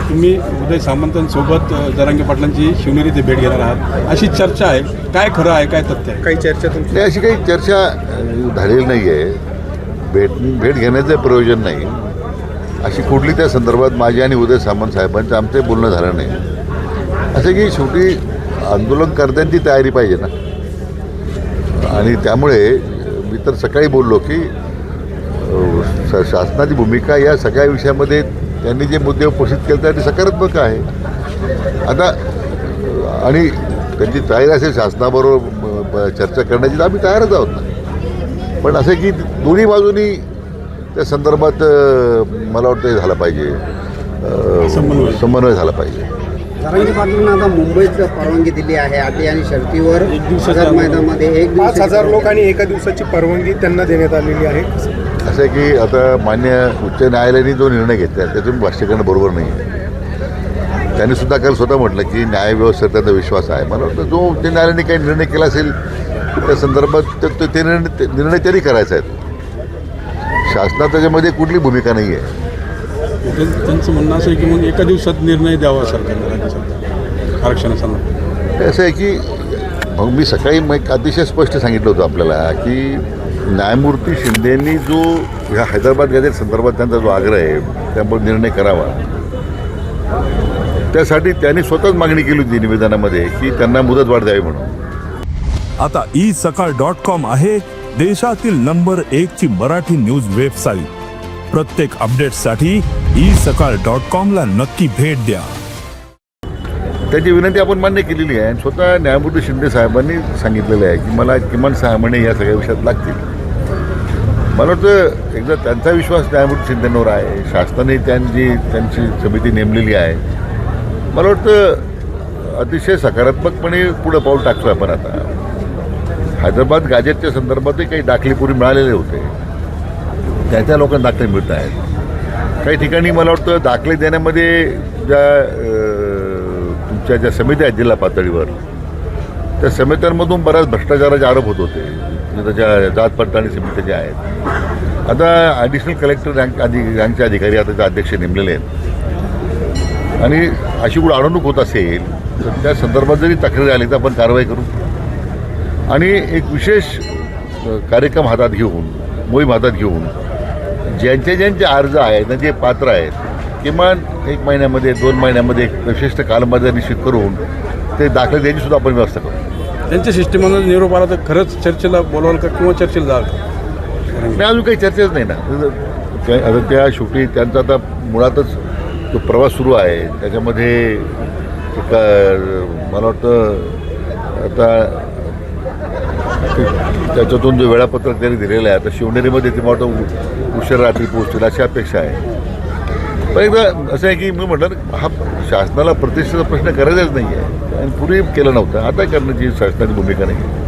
तुम्ही उदय सामंतांसोबत जरांगे पाटलांची शिवनेरी ते भेट घेणार आहात. अशी चर्चा आहे. काय खरं आहे काय तथ्य आहे? काही चर्चा तुमची? अशी काही चर्चा झालेली नाही आहे भेट भेट घेण्याचं प्रयोजन नाही. अशी कुठली त्या संदर्भात माझी आणि उदय सामंत साहेबांचं आमचं बोलणं झालं नाही. असं की शेवटी आंदोलनकर्त्यांची तयारी पाहिजे ना. आणि त्यामुळे मी तर सकाळी बोललो की शासनाची भूमिका या सगळ्या विषयामध्ये त्यांनी जे मुद्दे उपस्थित केले त्यासाठी सकारात्मक आहे. आता आणि त्यांची तयारी असेल शासनाबरोबर चर्चा करण्याची तर आम्ही तयारच आहोत ना. पण असं की दोन्ही बाजूनी त्या संदर्भात मला वाटतं हे झालं पाहिजे. समन्वय. झाला पाहिजे. पाटलांना आता मुंबईत परवानगी दिली आहे. अटी आणि शर्तीवर एक दिवसाच्या हजार मैदानामध्ये एक पाच हजार लोक आणि एका दिवसाची परवानगी त्यांना देण्यात आलेली आहे. असं आहे की आता मान्य उच्च न्यायालयाने जो निर्णय घेतला त्यातून भाष्य करणं बरोबर नाही आहे. त्यांनी सुद्धा काल स्वतः म्हटलं की न्यायव्यवस्थेवर त्यांचा विश्वास आहे. मला वाटतं जो उच्च न्यायालयाने काही निर्णय केला असेल त्या संदर्भात ते- निर्णय निर्णय त्यांनी करायचा आहे. शासनात त्याच्यामध्ये कुठली भूमिका नाही आहे. त्यां- त्यांचं म्हणणं असं आहे की मग एका दिवसात निर्णय द्यावा सरकारने राज्य सरकार आरक्षणासंदर्भात. ते असं आहे की मग मी सकाळी मग एक अतिशय स्पष्ट सांगितलं होतं आपल्याला की न्यायमूर्ती शिंदेंनी जो ह्या हैदराबाद गॅझेट संदर्भात त्यांचा जो आग्रह आहे त्यामुळे निर्णय करावा. त्यासाठी त्यांनी स्वतःच मागणी केली होती निवेदनामध्ये की त्यांना मुदतवाढ द्यावी म्हणून. आता ई सकाळ डॉट कॉम आहे देशातील नंबर एक ची मराठी न्यूज वेबसाईट. प्रत्येक अपडेटसाठी ई सकाळ डॉट कॉम ला नक्की भेट द्या. त्याची विनंती आपण मान्य केलेली आहे आणि स्वतः न्यायमूर्ती शिंदे साहेबांनी सांगितलेलं आहे की मला किमान सहा महिने या सगळ्या विषयात लागतील. मला वाटतं एकदा त्यांचा विश्वास न्यायमूर्ती शिंदेंवर आहे. शासनाने त्यांची त्यांची समिती नेमलेली आहे. मला वाटतं अतिशय सकारात्मकपणे पुढं पाऊल टाकतो आपण आता. हैदराबाद गाजेटच्या संदर्भातही काही दाखलेपुरी मिळालेले होते. त्या त्या लोकांना दाखले मिळत आहेत. काही ठिकाणी मला वाटतं दाखले देण्यामध्ये ज्या तुमच्या ज्या समित्या आहेत जिल्हा पातळीवर त्या समित्यांमधून बऱ्याच भ्रष्टाचाराचे आरोप होत होते. त्याच्या जात पडताळणी समित्या ज्या आहेत. आता ॲडिशनल कलेक्टर रँक अधि रँकचे अधिकारी आता त्या अध्यक्ष नेमलेले आहेत. आणि अशी कुठं अडवणूक होत असेल तर त्या संदर्भात जरी तक्रारी आली तर आपण कारवाई करू. आणि एक विशेष कार्यक्रम हातात घेऊन मोहीम हातात घेऊन ज्यांचे ज्यांचे अर्ज आहेत ना जे पात्र आहेत किमान एक महिन्यामध्ये दोन महिन्यामध्ये एक विशिष्ट कालमर्यादा निश्चित करून ते दाखले द्यायची सुद्धा आपण व्यवस्था करू. त्यांच्या सिस्टीममध्ये निरोप आला तर खरंच चर्चेला बोलवाल का किंवा चर्चेला जाल का? नाही अजून काही चर्चेच नाही ना. त्या- आता त्या शेवटी त्यांचा आता मुळातच तो प्रवास सुरू आहे त्याच्यामध्ये एक मला वाटतं आता ते- त्याच्यातून जो वेळापत्रक त्यांनी दिलेलं आहे आता शिवनेरीमध्ये ते मला वाटतं उ- उशीर रात्री पोहोचतील अशी अपेक्षा आहे. पण एकदा असं आहे की मी म्हटलं ना, हा शासनाला प्रतिष्ठेचा प्रश्न करायचाच नाही आहे आणि पूर्वी केलं नव्हतं. आता करण्याची शासनाची भूमिका नाही.